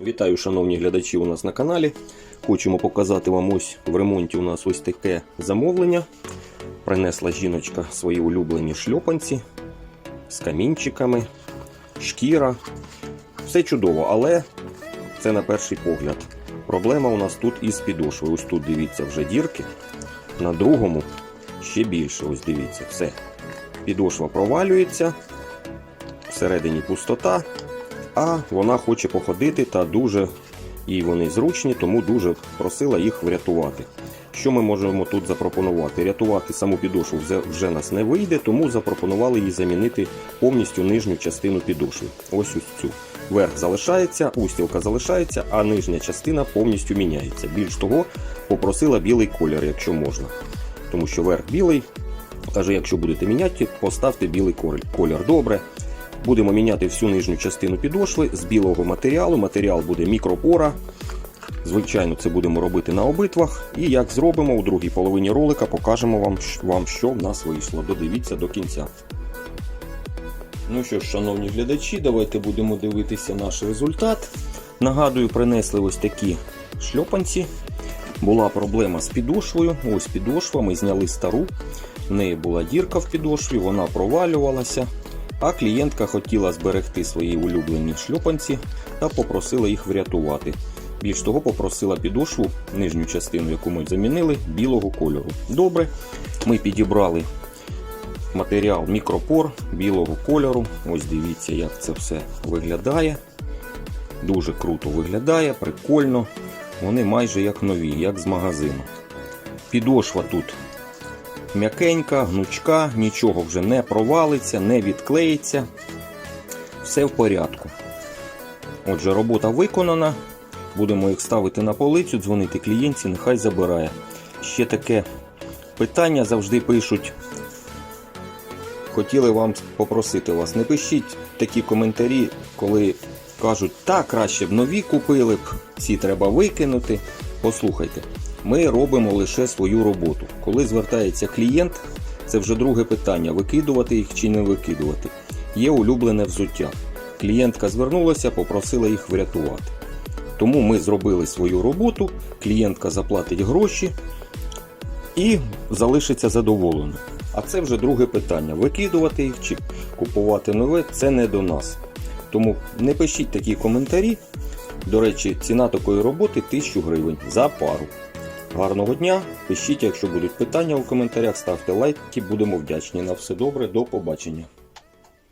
Вітаю, шановні глядачі, у нас на каналі. Хочемо показати вам ось в ремонті у нас ось таке замовлення. Принесла жіночка свої улюблені шльопанці з камінчиками, шкіра. Все чудово, але це на перший погляд. Проблема у нас тут із підошвою. Ось тут дивіться вже дірки. На другому ще більше. Ось дивіться, все. Підошва провалюється, всередині пустота а вона хоче походити та дуже їй вони зручні, тому дуже просила їх врятувати. Що ми можемо тут запропонувати? Рятувати саму підошву вже, нас не вийде, тому запропонували їй замінити повністю нижню частину підошви. Ось ось цю. Верх залишається, устілка залишається, а нижня частина повністю міняється. Більш того, попросила білий колір, якщо можна. Тому що верх білий. Каже, якщо будете міняти, поставте білий колір. Добре. Будемо міняти всю нижню частину підошви з білого матеріалу. Матеріал буде мікропора. Звичайно, це будемо робити на обидвах. І як зробимо у другій половині ролика, покажемо вам, вам що в нас вийшло. Додивіться до кінця. Ну що ж, шановні глядачі, давайте будемо дивитися наш результат. Нагадую, принесли ось такі шльопанці. Була проблема з підошвою. Ось підошва, ми зняли стару. В неї була дірка в підошві, вона провалювалася. А клієнтка хотіла зберегти свої улюблені шльопанці та попросила їх врятувати. Більш того, попросила підошву, нижню частину, яку ми замінили, білого кольору. Добре, ми підібрали матеріал мікропор білого кольору. Ось дивіться, як це все виглядає. Дуже круто виглядає, прикольно. Вони майже як нові, як з магазину. Підошва тут м'якенька, гнучка, нічого вже не провалиться, не відклеїться. Все в порядку. Отже, робота виконана. Будемо їх ставити на полицю, дзвонити клієнтці, нехай забирає. Ще таке питання завжди пишуть. Хотіли вам попросити вас, не пишіть такі коментарі, коли кажуть, так, краще б нові купили б, ці треба викинути. Послухайте, ми робимо лише свою роботу. Коли звертається клієнт, це вже друге питання: викидувати їх чи не викидувати. Є улюблене взуття. Клієнтка звернулася, попросила їх врятувати. Тому ми зробили свою роботу, клієнтка заплатить гроші і залишиться задоволена. А це вже друге питання: викидувати їх чи купувати нове це не до нас. Тому не пишіть такі коментарі. До речі, ціна такої роботи 1000 гривень за пару. Гарного дня! Пишіть, якщо будуть питання у коментарях, ставте лайки, будемо вдячні. На все добре, до побачення.